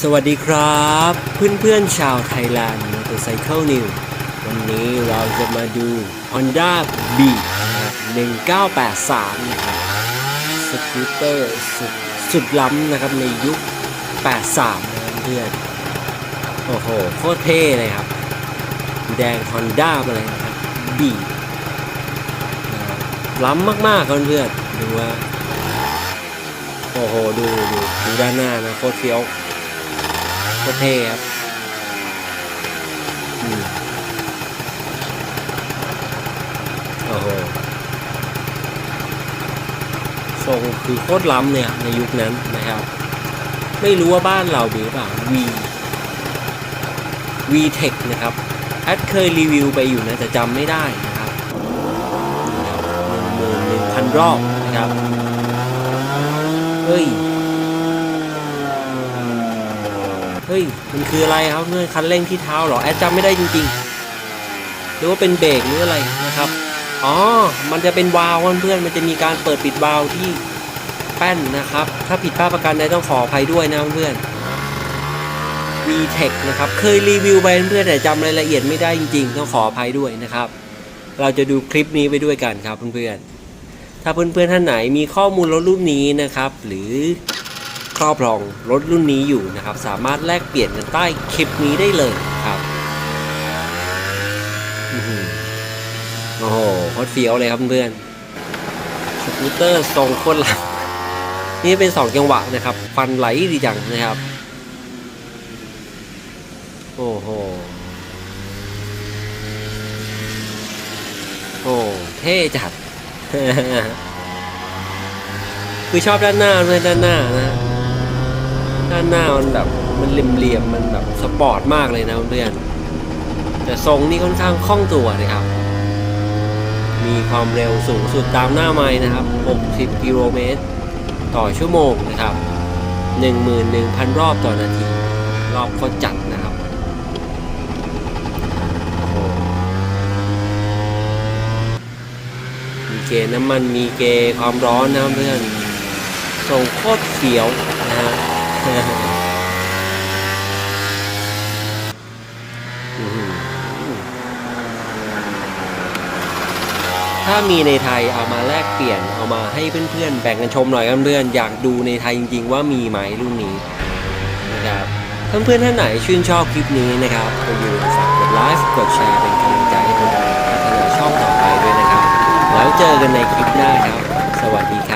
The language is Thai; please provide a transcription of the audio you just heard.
สวัสดีครับเพื่อนเพื่อนๆชาวไทยแลนด์มอเตอร์ไซค์นิววันนี้เราจะมาดู Honda Beat นะครับ1983 นะครับสกูตเตอร์สุดสุดล้ำนะครับในยุค 83 นะเพื่อนโอ้โห โคตรเท่เลยครับ แดง Honda มาเลยนะครับ Beat นะครับล้ำมากๆเพื่อนๆดูว่า โอ้โห ดู ดู ดูด้านหน้านะ โคตรเฟี้ยว โคตรเท่ครับอืมโอ้โหทรงคือโคตรล้ำเนี่ยในยุคนั้นนะครับ ไม่รู้ว่าบ้านเรามีหรือเปล่า V V Tech นะครับ แอดเคยรีวิวไปอยู่นะ แต่จำไม่ได้นะครับหนึ่งหมื่นหนึ่งพันรอบนะครับ เฮ้ย เฮ้ย มันคืออะไรครับเมื่อคันเร่งที่เท้าเหรอ แอดจำไม่ได้จริงๆ หรือว่าเป็นเบรกหรืออะไรนะครับ อ๋อ มันจะเป็นวาล์วเพื่อนมันจะมีการเปิดปิดวาล์วที่แป้นนะครับ ถ้าผิดพลาดประการใดต้องขออภัยด้วยนะเพื่อนๆ VTech นะครับ เคยรีวิวไปเพื่อนแต่จำรายละเอียดไม่ได้จริงๆ ต้องขออภัยด้วยนะครับ เราจะดูคลิปนี้ไปด้วยกันครับเพื่อนๆ ถ้าเพื่อนๆท่านไหนมีข้อมูลรถรุ่นนี้นะครับ หรือครอบครองรถรุ่นนี้อยู่นะครับ สามารถแลกเปลี่ยนกันใต้คลิปนี้ได้เลยครับโอ้โหโคตรเฟี้ยวเลยครับเพื่อนสกูตเตอร์ทรงคตรหลังนี่เป็นสองจังหวะนะครับ ฟันไหลดีจังนะครับ โอ้โหโอ้เท่จัด คือชอบด้านหน้าด้วยด้านหน้านะ ด้านหน้ามันแบบมันเหลี่ยมๆมันแบบสปอร์ตมากเลยนะเพื่อนแต่ทรงนี่ค่อนข้างคล่องตัวนะครับ มีความเร็วสูงสุดตามหน้าไม้นะครับ 60 กิโลเมตร ต่อชั่วโมงนะครับ 11,000 รอบต่อนาที รอบก็จัดนะครับโอ้โหมี เกน้ำมันมีเกความร้อนนะเพื่อนส่งโคตรเฟี้ยวนะฮะถ้ามีในไทยเอามาแลกเปลี่ยนเอามาให้เพื่อนๆ แบ่งกันชมหน่อยกันเพื่อนอยากดูในไทยจริง ๆ ว่ามีไหมรุ่นนี้นะครับเพื่อนๆท่านไหนชื่นชอบคลิปนี้นะครับก็อย่าลืมฝากกดไลค์กดแชร์เป็น เจอกันในคลิปหน้าครับ สวัสดีครับ